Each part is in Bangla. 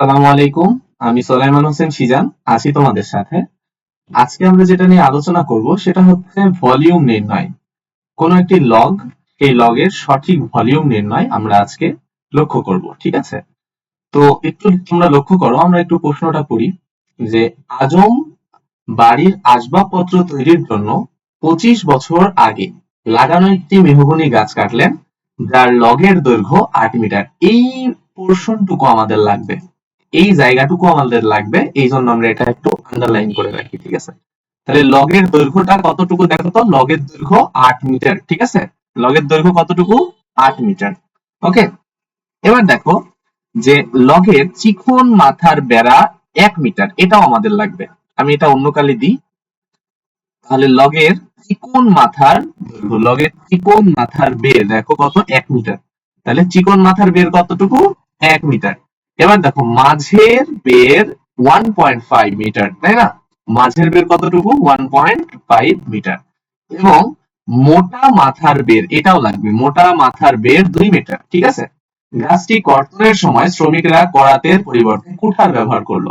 সালামু আলাইকুম, আমি সোলাইমান হোসেন সিজান আছি তোমাদের সাথে। আজকে আমরা যেটা নিয়ে আলোচনা করব সেটা হচ্ছে ভলিউম নির্ণয়। কোন একটি লগ এই লগের সঠিক ভলিউম নির্ণয় আমরা আজকে লক্ষ্য করব, ঠিক আছে? তো একটু তোমরা লক্ষ্য করো, আমরা একটু প্রশ্নটা পড়ি যে আজম বাড়ির আসবাবপত্র তৈরির জন্য পঁচিশ বছর আগে লাগানো একটি মেহগনি গাছ কাটলেন, যার লগের দৈর্ঘ্য আট মিটার। এই পোর্শনটুকু আমাদের লাগবে। এই জায়গাটুকু আমাদের লাগবে এই জন্য আমরা এটা একটু আন্ডারলাইন করে রাখি, ঠিক আছে? তাহলে লগের দৈর্ঘ্যটা কতটুকু দেখো তো? লগের দৈর্ঘ্য আট মিটার, ঠিক আছে? লগের দৈর্ঘ্য কতটুকু? আট মিটার ওকে এবার দেখো যে লগের চিকন মাথার বেড়া এক মিটার, এটাও আমাদের লাগবে। আমি এটা অন্য কালে দিই। তাহলে লগের চিকন মাথার দৈর্ঘ্য, লগের চিকন মাথার বের দেখো কত? এক মিটার। তাহলে চিকন মাথার বের কতটুকু? এক মিটার। এবার দেখো মাঝের বের ওয়ান পয়েন্ট ফাইভ মিটার তাই না? মাঝের বের কতটুকু? ওয়ান পয়েন্ট ফাইভ মিটার এবং মোটা মাথার বের, এটাও লাগবে, মোটা মাথার বের দুই মিটার ঠিক আছে? গাছটি কর্তনের সময় শ্রমিকরা করাতের পরিবর্তে কুঠার ব্যবহার করল।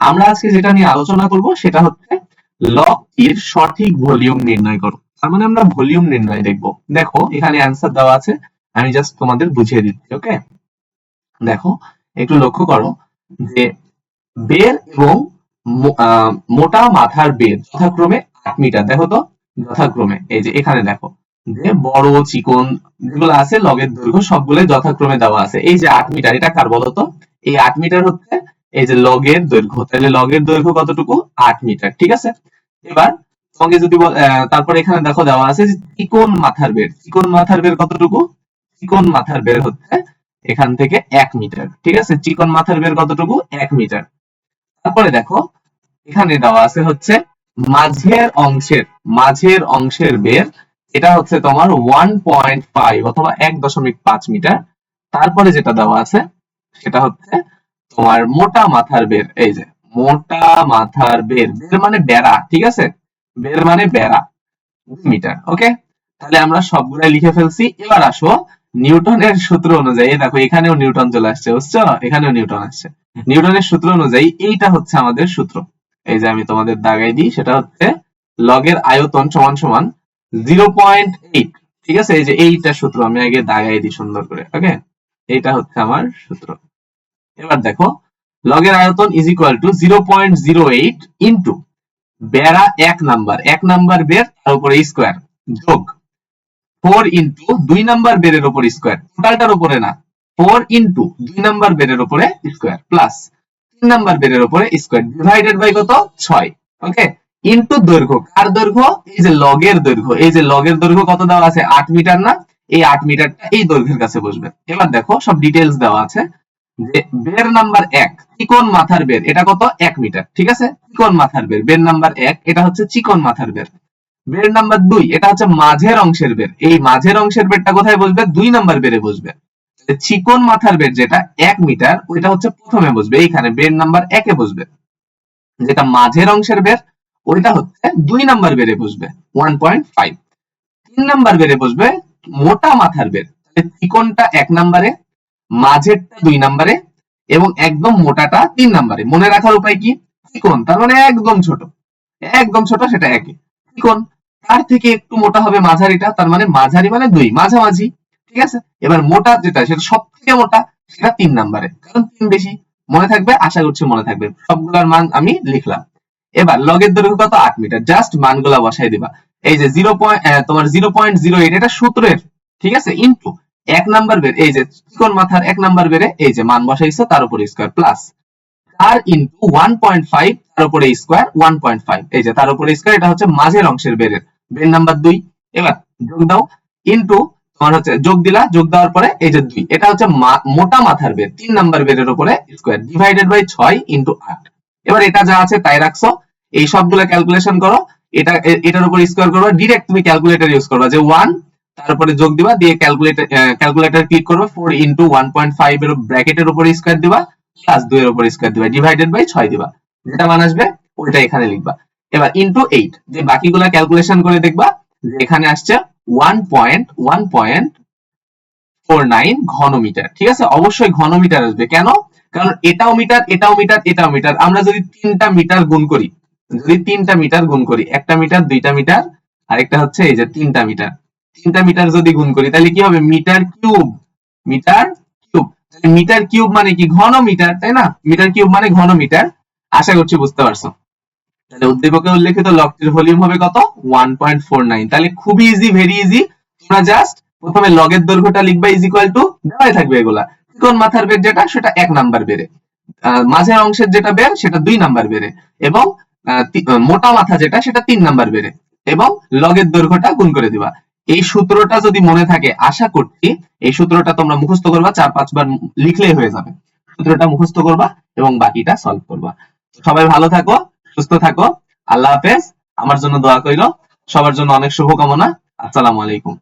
আমরা আজকে যেটা নিয়ে আলোচনা করব, সেটা হচ্ছে লগটির সঠিক ভলিউম নির্ণয় করো। তার মানে আমরা ভলিউম নির্ণয় দেখব। দেখো, এখানে অ্যান্সার দেওয়া আছে, আমি জাস্ট তোমাদের বুঝিয়ে দিচ্ছি ওকে দেখো একটু লক্ষ্য করো যে বের এবং মোটা মাথার বের যথাক্রমে আট মিটার, দেখো তো, যথাক্রমে, এই যে এখানে দেখো, যে বড় চিকন যেগুলো আছে, লগের দৈর্ঘ্য সবগুলো যথাক্রমে দেওয়া আছে। এই যে আট মিটার, এটা কার বলতো? এই আট মিটার হচ্ছে, এই যে লগের দৈর্ঘ্য, তাহলে লগের দৈর্ঘ্য কতটুকু? আট মিটার, ঠিক আছে? এবার তোমাকে যদি তারপর এখানে দেখো দেওয়া আছে যে চিকন মাথার বের, চিকন মাথার বের কতটুকু? চিকন মাথার বের হচ্ছে এখান থেকে এক মিটার, ঠিক আছে? চিকন মাথার বের কতটুকু? এক মিটার। তারপরে দেখো, এখানে দেওয়া আছে হচ্ছে মাঝের অংশের মাঝের অংশের বের, এটা হচ্ছে তোমার ওয়ান পয়েন্ট ফাইভ অথবা এক দশমিক পাঁচ মিটার। তারপরে যেটা দেওয়া আছে, সেটা হচ্ছে তোমার মোটা মাথার বের, এই যে মোটা মাথার বের বের মানে বেড়া, ঠিক আছে? বের মানে বেড়া মিটার ওকে তাহলে আমরা সবগুলাই লিখে ফেলছি। এবার আসো নিউটনের সূত্র অনুযায়ী দেখো এখানেও নিউটন চলে আসছে, বুঝছ? এখানেও নিউটন আসছে। নিউটনের সূত্র অনুযায়ী এইটা হচ্ছে আমাদের সূত্র। এই যে আমি তোমাদের দাগাই দিই, সেটা হচ্ছে লগের আয়তন সমান সমান জিরো পয়েন্ট এইট। ঠিক আছে? এই যে এইটা সূত্র আমি আগে দাগাই দিই সুন্দর করে, ওকে? এইটা হচ্ছে আমার সূত্র। এবার দেখো, লগের আয়তন is equal to zero point zero eight into বেড়া এক নাম্বার। এক নাম্বার বের, তার উপরে স্কোয়ার যোগ। ফোর ইন্টু দুই নাম্বার বেরের উপর স্কোয়ার। টোটালটার উপরে না। ফোর ইন্টু দুই নাম্বার বেরের উপরে স্কোয়ার প্লাস তিন নাম্বার বেরের উপরে স্কোয়ার। ডিভাইডেড বাই কত? ছয়। ওকে? ইন্টু দৈর্ঘ্য। কার দৈর্ঘ্য? এই যে লগের দৈর্ঘ্য। এই যে লগের দৈর্ঘ্য কত দেওয়া আছে? আট মিটার না? এই আট মিটারটা এই দৈর্ঘ্যের কাছে বসবে। এবার দেখো, সব ডিটেলস দেওয়া আছে যে বের নাম্বার এক, চিকন মাথার বের এটা কত? এক মিটার। ঠিক আছে? চিকন মাথার বের বের নাম্বার এক, এটা হচ্ছে চিকন মাথার বের বের নাম্বার দুই, এটা হচ্ছে মাঝের অংশের বের। এই মাঝের অংশের বেরটা কোথায় বসবে? দুই নাম্বার বেরে বসবে। চিকন মাথার বের যেটা এক মিটার, ওইটা হচ্ছে প্রথমে বসবে। এইখানে বের নাম্বার একে বসবে। যেটা মাঝের অংশের বের, ওইটা হচ্ছে দুই নাম্বার বেরে বসবে ওয়ান পয়েন্ট ফাইভ তিন নাম্বার বেরে বসবে মোটা মাথার বের। চিকনটা এক নাম্বারে, মাঝেরটা দুই নাম্বারে, এবং একদম মোটাটা তিন নাম্বারে। মনে রাখার উপায় কি? চিকন, তার মানে একদম ছোট। একদম ছোট, সেটা একে। চিকন তার থেকে একটু মোটা হবে মাঝারিটা, তার মানে মাঝারি মানে দুই, মাঝামাঝি, ঠিক আছে? এবার মোটা যেটা, সেটা সব থেকে মোটা, সেটা তিন নাম্বারে। কারণ তিন বেশি, মনে থাকবে? আশা করছি মনে থাকবে। সবগুলোর মান আমি লিখলাম। এবার লগের দৈর্ঘ্য কত? আট মিটার। জাস্ট মানগুলা বসাই দিবা। এই যে জিরো তোমার জিরো পয়েন্ট জিরো এইট, এটা সূত্রের, ঠিক আছে? ইনটু এক নাম্বার বের এই যে চিকন মাথার এক নাম্বার বেড়ে, এই যে মান বসাইছো, তার উপরে স্কোয়ার প্লাস আর ইন্টু ওয়ান পয়েন্ট ফাইভ তার উপরে স্কোয়ার ওয়ান পয়েন্ট ফাইভ এই যে তার উপরে স্কোয়ার এটা হচ্ছে মাঝের অংশের বেরের বের নাম্বার দুই। এবার যোগ দাও। ইন্টু তোমার হচ্ছে যোগ দিলা, যোগ দেওয়ার পরে এই যে দুই, এটা হচ্ছে মোটা মাথার তিন নাম্বার উপরে স্কোয়ার ডিভাইডেড বাই ছয় ইন্টু আট। এবার এটা যা আছে তাই রাখছো। এই সবগুলো ক্যালকুলেশন করো। এটা এটার উপর স্কোয়ার করবে। ডিরেক্ট তুমি ক্যালকুলেটর ইউজ করবা যে ওয়ান তারপরে যোগ দিবা, দিয়ে ক্যালকুলেটর ক্যালকুলেটর ক্লিক করবে four into one point five এর ব্র্যাকেটের উপর স্কোয়ার দিবা প্লাস দুই এর উপর স্কোয়ার দিবা ডিভাইডেড বাই ছয় দিবা। যেটা মান আসবে, ওইটা এখানে লিখবা। এবার ইন্টু এইট যে বাকিগুলা ক্যালকুলেশন করে দেখবা, এখানে আসছে one point one point four nine ঘনমিটার, ঠিক আছে? অবশ্যই ঘনমিটার আসবে। কেন? কারণ এটাও মিটার এটাও মিটার এটাও মিটার। আমরা যদি তিনটা মিটার গুণ করি, যদি তিনটা মিটার গুণ করি, একটা মিটার, দুইটা মিটার, আরেকটা হচ্ছে এই যে তিনটা মিটার। তিনটা মিটার যদি গুণ করি, তাহলে কি হবে? Metre cube metre cube. Metre cube মানে কি? ঘন মিটার তাই না? মিটার কিউব মানে ঘন মিটার আশা করছি বুঝতে পারছ। তাহলে উদ্দীপকে উল্লেখিত লকটির ভলিউম হবে কত? 1.49 তাহলে খুবই ইজি ভেরি ইজি তোমরা জাস্ট প্রথমে লগের দৈর্ঘ্যটা লিখবা ইজ ইকুয়াল টু দেওয়াই থাকবে এগুলা। কোন মাথার বের যেটা, সেটা এক নাম্বার বেড়ে। মাঝের অংশের যেটা বের, সেটা দুই নাম্বার বেড়ে। এবং মোটা মাথা যেটা, সেটা তিন নাম্বার বেড়ে। এবং লগের দৈর্ঘ্যটা গুণ করে দিবা। এই সূত্রটা যদি মনে থাকে, আশা করছি, এই সূত্রটা তোমরা মুখস্থ করবা, চার, পাঁচবার লিখলেই হয়ে যাবে। সূত্রটা মুখস্থ করবা এবং বাকিটা সলভ করবা। সবাই ভালো থাকো। সুস্থ থাকো। আল্লাহ হাফেজ। আমার জন্য দোয়া কইলো সবার জন্য অনেক শুভকামনা। আসসালামু আলাইকুম।